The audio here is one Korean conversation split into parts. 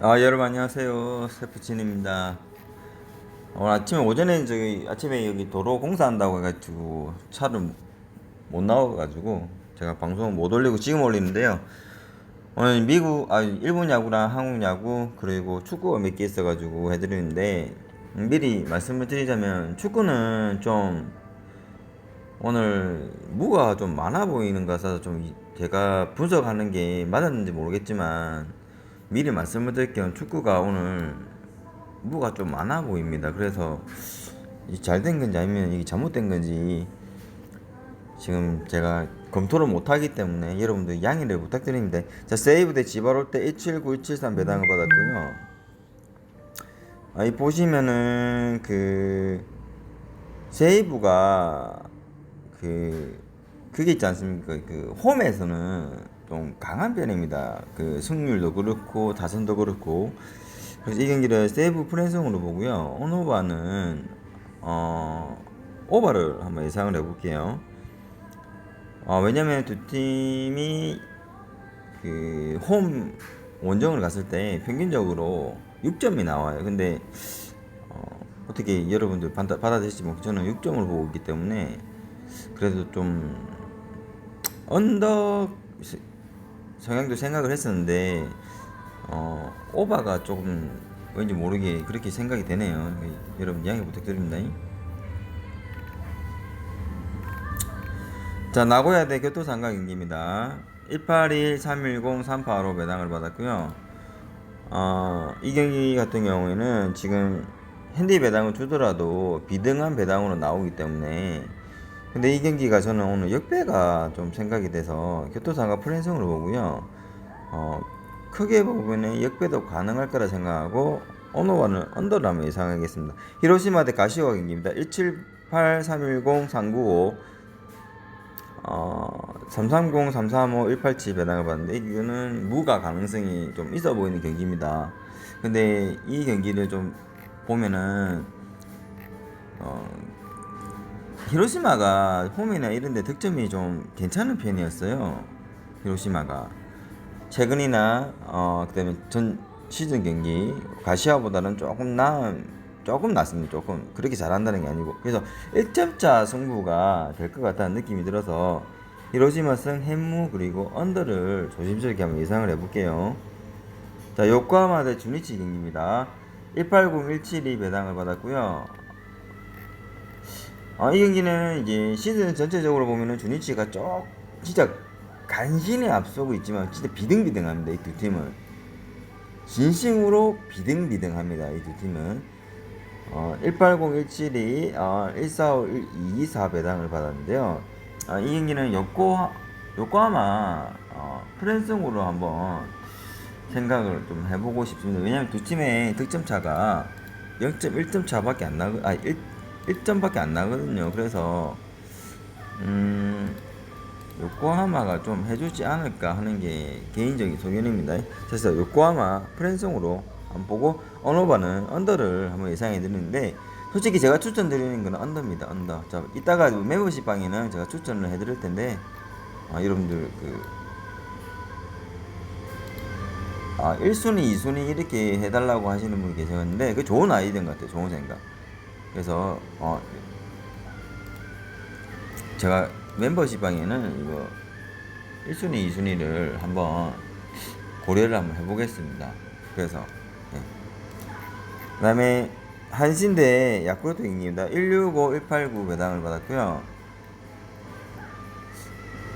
아 여러분 안녕하세요. 세프친입니다. 오늘 아침에 오전에 저기 아침에 여기 도로 공사한다고 해가지고 차를 못 나와가지고 제가 방송 못 올리고 지금 올리는데요. 오늘 미국 아 일본 야구랑 한국 야구 그리고 축구가 몇 개 있어가지고 해드리는데 미리 말씀을 드리자면 축구는 좀 오늘 무가 좀 많아 보이는 것 같아서 좀 이- 제가 분석하는 게 맞았는지 모르겠지만 미리 말씀을 드릴게요. 축구가 오늘 무가 좀 많아 보입니다. 그래서 잘 된 건지 아니면 이게 잘못된 건지 지금 제가 검토를 못하기 때문에 여러분들 양해를 부탁드립니다. 자 세이브 대 지바롤 때 179173 배당을 받았고요. 아, 이 보시면은 그 세이브가 그 그게 있지 않습니까? 그 홈에서는 좀 강한 편입니다. 그 승률도 그렇고 타선도 그렇고 그래서 이 경기를 세이브 프랜성으로 보고요. 온오바는 어 오바를 한번 예상을 해볼게요. 어, 왜냐면 두 팀이 그 홈 원정을 갔을 때 평균적으로 6점이 나와요. 근데 어, 어떻게 여러분들 받아, 받아들일지 저는 6점을 보고 있기 때문에 그래도 좀 시- 성향도 생각을 했었는데 어, 오바가 조금 왠지 모르게 그렇게 생각이 되네요. 여러분 양해 부탁드립니다. 자 나고야대 교토상가 경기입니다. 181-310-385 배당을 받았고요. 어, 이 경기 같은 경우에는 지금 핸디 배당을 주더라도 비등한 배당으로 나오기 때문에 근데 이 경기가 저는 오늘 역배가 좀 생각이 돼서 교토상가 프랜성으로 보고요. 어, 크게 보면은 역배도 가능할 거라 생각하고 오노와는 한번 예상하겠습니다. 히로시마 대 가시오가 경기입니다. 178-310-395 어, 330, 335, 187 배당을 받는데 이거는 무가 가능성이 좀 있어 보이는 경기입니다. 근데 이 경기를 좀 보면은 어, 히로시마가 홈이나 이런 데 득점이 좀 괜찮은 편이었어요. 히로시마가 최근이나 어 그다음에 전 시즌 경기 가시아보다는 조금 나은 조금 낫습니다. 조금 그렇게 잘한다는 게 아니고 그래서 1점차 승부가 될 것 같다는 느낌이 들어서 히로시마 승 햄무 그리고 언더를 조심스럽게 한번 예상을 해볼게요. 자 요코하마 대 주니치 경기입니다. 180-172 배당을 받았고요. 아, 이 경기는 이제 시즌 전체적으로 보면은 주니치가 쪽 진짜 간신히 앞서고 있지만 진짜 비등비등합니다. 이 두 팀은 진심으로 비등비등합니다. 이 두 팀은 어, 180-172, 어, 145-124 배당을 받았는데요. 아, 이 경기는 요코 요코하마 어, 프랜승으로 한번 생각을 좀 해보고 싶습니다. 왜냐하면 두 팀의 득점 차가 0.1점 차밖에 안 나거, 아 1, 1점밖에 안 나거든요. 그래서 음, 요코하마가 좀 해주지 않을까 하는 게 개인적인 소견입니다. 그래서 요코하마 프랜성으로 한번 보고 언어바는 언더를 한번 예상해 드리는데 솔직히 제가 추천드리는 거는 언더입니다. 언더. 자, 이따가 멤버십 방에는 제가 추천을 해 드릴 텐데 아, 여러분들 그 아, 1순위, 2순위 이렇게 해달라고 하시는 분이 계셨는데, 그 좋은 아이디어인 것 같아요. 좋은 생각. 그래서, 어, 제가 멤버십 방에는 이거 1순위, 2순위를 한번 고려를 한번 해보겠습니다. 그래서, 예. 그 다음에, 한신대 야쿠르트 경기입니다. 165, 189 배당을 받았고요.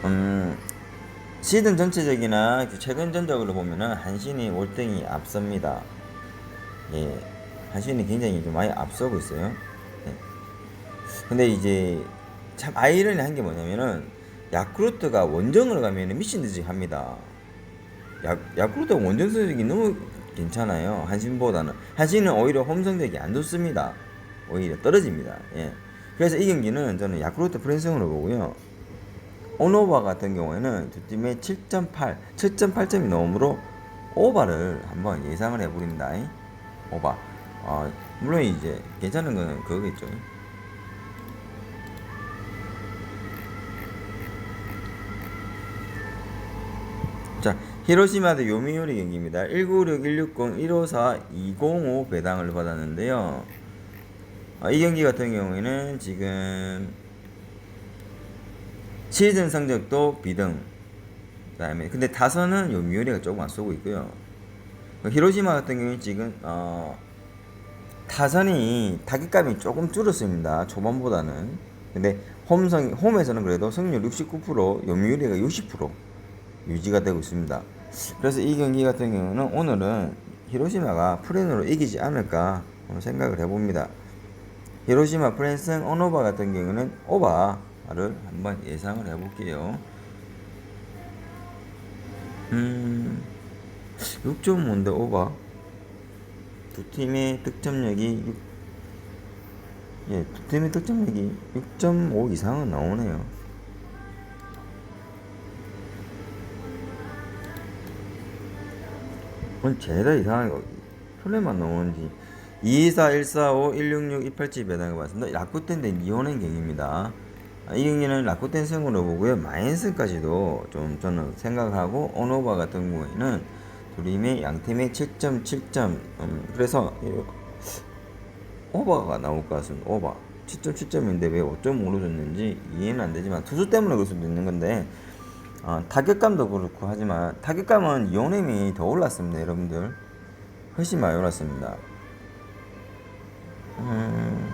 음, 시즌 전체적이나 그 최근 전적으로 보면은 한신이 월등히 앞섭니다. 예, 한신이 굉장히 좀 많이 앞서고 있어요. 예. 근데 이제 참 아이러니한 게 뭐냐면은 야쿠르트가 원정을 가면은 미친 듯이 합니다. 야, 야쿠르트가 원정 성적이 너무 괜찮아요. 한신보다는 한신은 오히려 홈 성적이 안 좋습니다. 오히려 떨어집니다. 예. 그래서 이 경기는 저는 야쿠르트 프랜승으로 보고요. 오노바 같은 경우에는 두 팀의 7.8, 7.8점이 넘으로 오바를 한번 예상을 해버립니다. 오바. 어, 물론 이제 괜찮은 거는 그거겠죠. 자, 히로시마 대 요미우리 경기입니다. 1996, 160, 154, 205 배당을 받았는데요. 아, 이 경기 같은 경우에는 지금 시즌 성적도 비등. 그다음에 근데 타선은 요미우리가 조금 앞서고 있고요. 히로시마 같은 경우는 지금 어, 타선이 타격감이 조금 줄었습니다. 초반보다는. 근데 홈성 홈에서는 그래도 승률 69%, 요미우리가 60% 유지가 되고 있습니다. 그래서 이 경기 같은 경우는 오늘은 히로시마가 프렌으로 이기지 않을까 생각을 해봅니다. 히로시마 프렌승 언오바 같은 경우는 오바를 한번 예상을 해볼게요. 음, 6.5인데 오바. 두 팀의 득점력이 6, 예, 두 팀의 득점력이 6.5 이상은 나오네요. 그건 죄다 이상하게 플레만 나오는지 224, 145, 166, 287 배당을 받습니다. 라쿠텐 대 니온행 경기입니다. 아, 이 경기는 라쿠텐 승으로 보고요. 마인스까지도 좀 저는 생각하고 오노바 같은 경우에는 둘임의 양팀의 7점, 7점 음, 그래서 이 오버가 나올 것 같습니다. 오버 7점, 7점인데 왜 5.5로 줬는지 이해는 안 되지만 투수 때문에 그럴 수도 있는 건데 어, 타격감도 그렇고 하지만 타격감은 이온엠이 더 올랐습니다 여러분들. 훨씬 많이 올랐습니다. 음...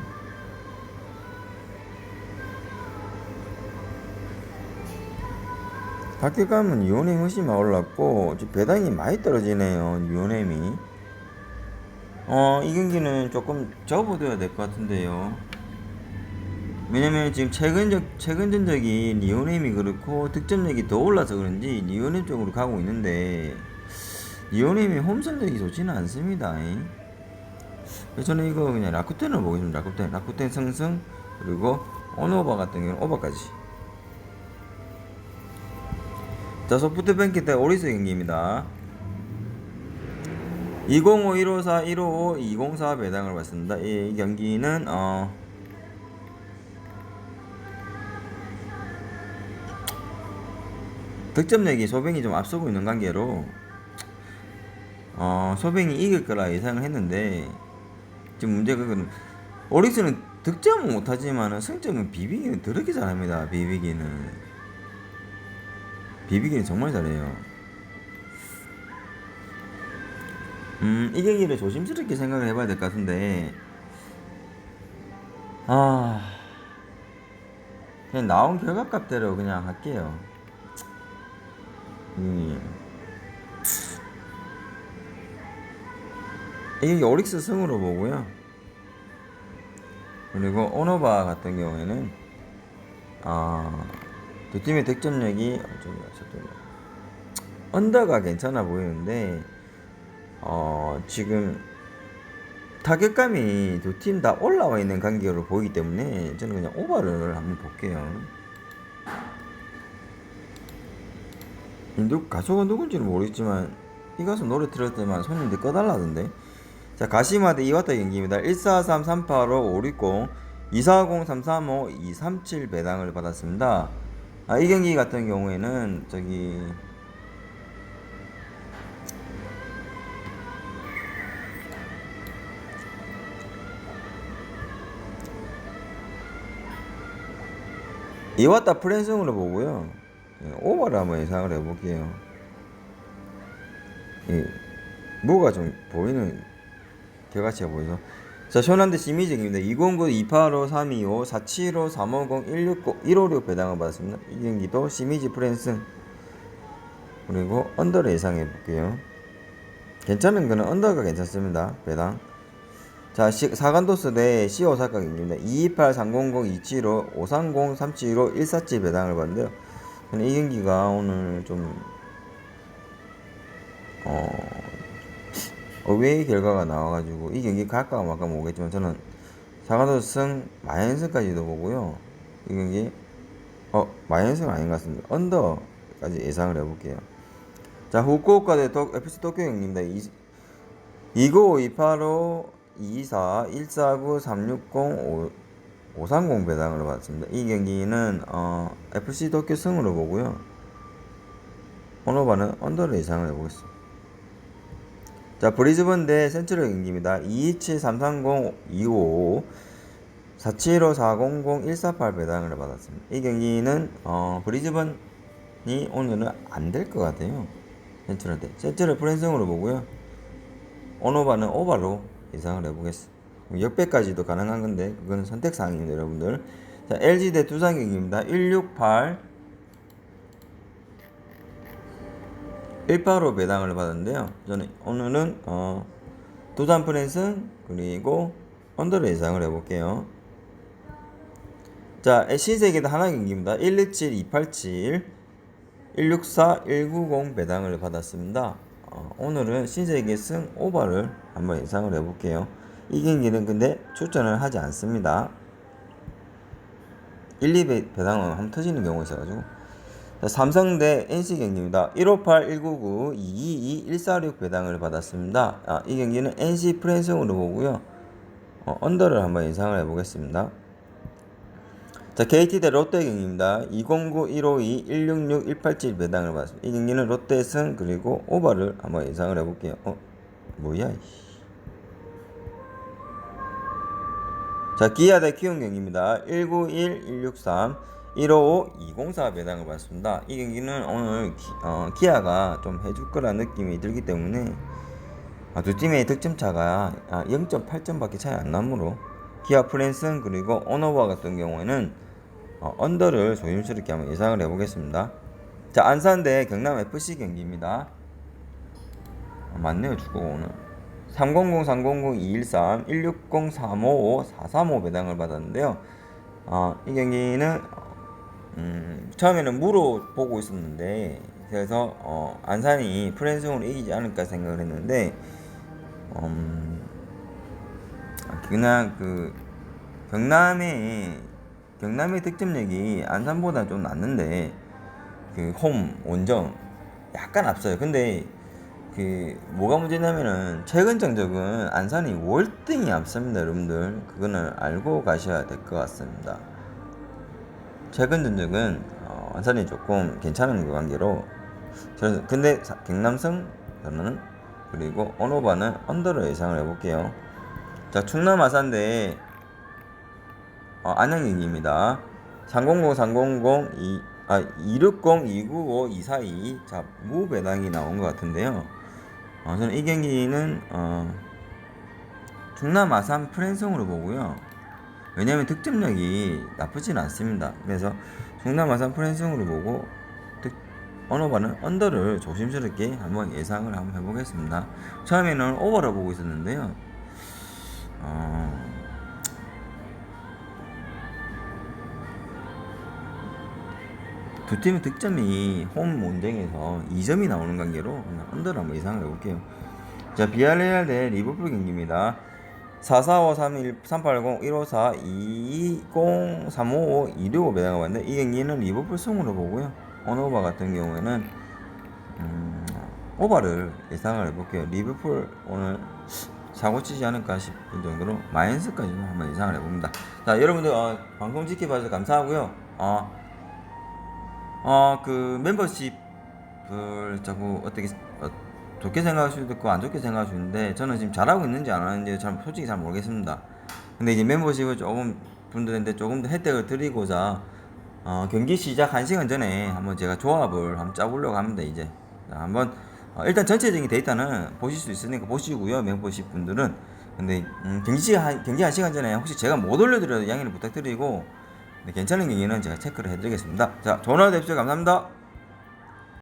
타격감은 이온엠이 훨씬 많이 올랐고 배당이 많이 떨어지네요 이온엠이. 어, 이 경기는 조금 접어둬야 될 것 같은데요 왜냐면 지금 최근적 최근 전적이 리오넴이 그렇고 득점력이 더 올라서 그런지 리오넴 쪽으로 가고 있는데 리오넴이 홈 성적이 좋지는 않습니다. 저는 이거 그냥 라쿠텐을 보겠습니다. 라쿠텐, 라쿠텐 승승 그리고 온오버 같은 경우는 오버까지. 자 소프트뱅크 대 오리스 경기입니다. 205, 154, 155, 204 배당을 받습니다. 이 경기는 어. 득점력이 소뱅이 좀 앞서고 있는 관계로 어, 소뱅이 이길 거라 예상을 했는데 지금 문제가 그 오릭스는 득점은 못하지만 승점은 비비기는 더럽게 잘합니다. 비비기는 비비기는 정말 잘해요. 음, 이 경기를 조심스럽게 생각을 해봐야 될 것 같은데 아 그냥 나온 결과값대로 그냥 할게요. 음. 이게 오릭스 승으로 보고요. 그리고 오노바 같은 경우에는 아, 두 팀의 득점력이 언더가 괜찮아 보이는데 어, 지금 타격감이 두 팀 다 올라와 있는 관계로 보이기 때문에 저는 그냥 오버를 한번 볼게요. 누 가수가 누군지는 모르겠지만 이 가수 노래 들을 때만 손님들 꺼달라던데. 자 가시마 대 이와타 경기입니다. 143 385 560 240 335 237 배당을 받았습니다. 아, 이 경기 같은 경우에는 저기 이와타 프랜승으로 보고요 예, 오버를 한번 예상을 해볼게요. 예, 뭐가 좀 보이는 결과치가 보이죠. 자, 쇼난데 시미직입니다. 209, 285, 325, 475, 350, 169, 156 배당을 받았습니다. 이 경기도 시미지 프랜스 그리고 언더를 예상해 볼게요. 괜찮은 거는 언더가 괜찮습니다. 배당. 자, 시, 사간도스 대 시오사카 경기입니다. 228, 300, 275, 530, 375, 147 배당을 받는데요. 근데 이 경기가 오늘 좀 어, 의외의 결과가 나와가지고 이 경기 갈까 말까 모르겠지만 저는 사가도 승 마이너스까지도 보고요. 이 경기 어 마이너스는 아닌 것 같습니다. 언더까지 예상을 해볼게요. 자 후쿠오카 대 도, FC 도쿄 경기입니다. 29, 285, 24, 149, 360, 5 530 배당으로 받습니다. 이 경기는 어, FC 도쿄 승으로 보고요. 오너바는 언더를 예상을 해보겠습니다. 자, 브리즈번 대 센트럴 경기입니다. 227 330 255 475 400 148 배당을 받았습니다. 이 경기는 어, 브리즈번이 오늘은 안 될 것 같아요. 센트럴 대 센트럴 프랜승으로 보고요. 오너바는 오바로 예상을 해보겠습니다. 역배까지도 가능한 건데 그건 선택 사항입니다, 여러분들. 자, LG 대 두산 경기입니다. 168 185 배당을 받았는데요. 저는 오늘은 어, 두산 프랜승 그리고 언더를 예상을 해볼게요. 자, 신세계도 하나 경기입니다. 127 287 164 190 배당을 받았습니다. 어, 오늘은 신세계 승 오버를 한번 예상을 해볼게요. 이 경기는 근데 출전을 하지 않습니다. 1, 2배 배당은 한번 터지는 경우가 있어가지고 자, 삼성 대 NC 경기입니다. 158, 199, 222, 146 배당을 받았습니다. 아, 이 경기는 NC 프랜승으로 보고요. 어, 언더를 한번 예상을 해보겠습니다. 자, KT 대 롯데 경기입니다. 209, 152, 166, 187 배당을 받았습니다. 이 경기는 롯데 승 그리고 오버를 한번 예상을 해볼게요. 어, 뭐야? 이씨. 자, 기아 대 키움 경기입니다. 191, 163, 155, 204 배당을 받습니다. 이 경기는 오늘 기, 어, 기아가 좀 해줄 거라는 느낌이 들기 때문에 아, 두 팀의 득점 차가 아, 0.8점밖에 차이 안 나므로 기아 프랜슨 그리고 오너와 같은 경우에는 어, 언더를 조심스럽게 한번 예상을 해보겠습니다. 자, 안산 대 경남 FC 경기입니다. 아, 맞네요, 축구 오늘. 300 300 213 160 355 435 배당을 받았는데요. 어, 이 경기는 음, 처음에는 무로 보고 있었는데 그래서 어, 안산이 프랜승으로 이기지 않을까 생각을 했는데 음, 그냥 그 경남의 경남의 득점력이 안산보다 좀 낫는데 그 홈 원정 약간 앞서요. 근데 그 뭐가 문제냐면은 최근 정적은 안산이 월등히 앞섭니다, 여러분들. 그거는 알고 가셔야 될 것 같습니다. 최근 전적은 어, 안산이 조금 괜찮은 그 관계로 그래서 근데 사- 경남승 저는 그리고 언오바는 언더로 예상을 해볼게요. 자 충남 아산대 어, 안양경기입니다. 300 300 2 아, 260 295 242 자, 무배당이 나온 것 같은데요. 어, 저는 이 경기는 어, 충남 아산 프랜성으로 보고요. 왜냐하면 득점력이 나쁘진 않습니다. 그래서 충남 아산 프랜성으로 보고 득, 언어바는 언더를 조심스럽게 한번 예상을 한번 해보겠습니다. 처음에는 오버를 보고 있었는데요. 어, 두 팀의 득점이 홈 원정에서 2점이 나오는 관계로 언더를 한번 예상을 해볼게요. 자, 비알레알 대 리버풀 경기입니다. 4453 31 380 154 220 355 265 배당을 받는데 이 경기는 리버풀 승으로 보고요. 언오바 같은 경우에는 음, 오바를 예상을 해볼게요. 리버풀 오늘 사고 치지 않을까 싶은 정도로 마이너스까지 한번 예상을 해봅니다. 자, 여러분들 어, 방송 지켜봐주셔서 감사하고요. 어, 어, 그 멤버십을 자꾸 어떻게 어, 좋게 생각할 수도 있고 안 좋게 생각할 수 있는데 저는 지금 잘하고 있는지 안 하는지 잘 솔직히 잘 모르겠습니다. 근데 이제 멤버십을 조금 분들한테 조금 더 혜택을 드리고자 어, 경기 시작 1시간 전에 한번 제가 조합을 한번 짜보려고 합니다. 이제 자, 한번 어, 일단 전체적인 데이터는 보실 수 있으니까 보시고요. 멤버십 분들은 근데 음, 경기 한 경기 1시간 전에 혹시 제가 못 올려드려도 양해를 부탁드리고 네, 괜찮은 경기는 제가 체크를 해드리겠습니다. 자, 전화 대표 감사합니다.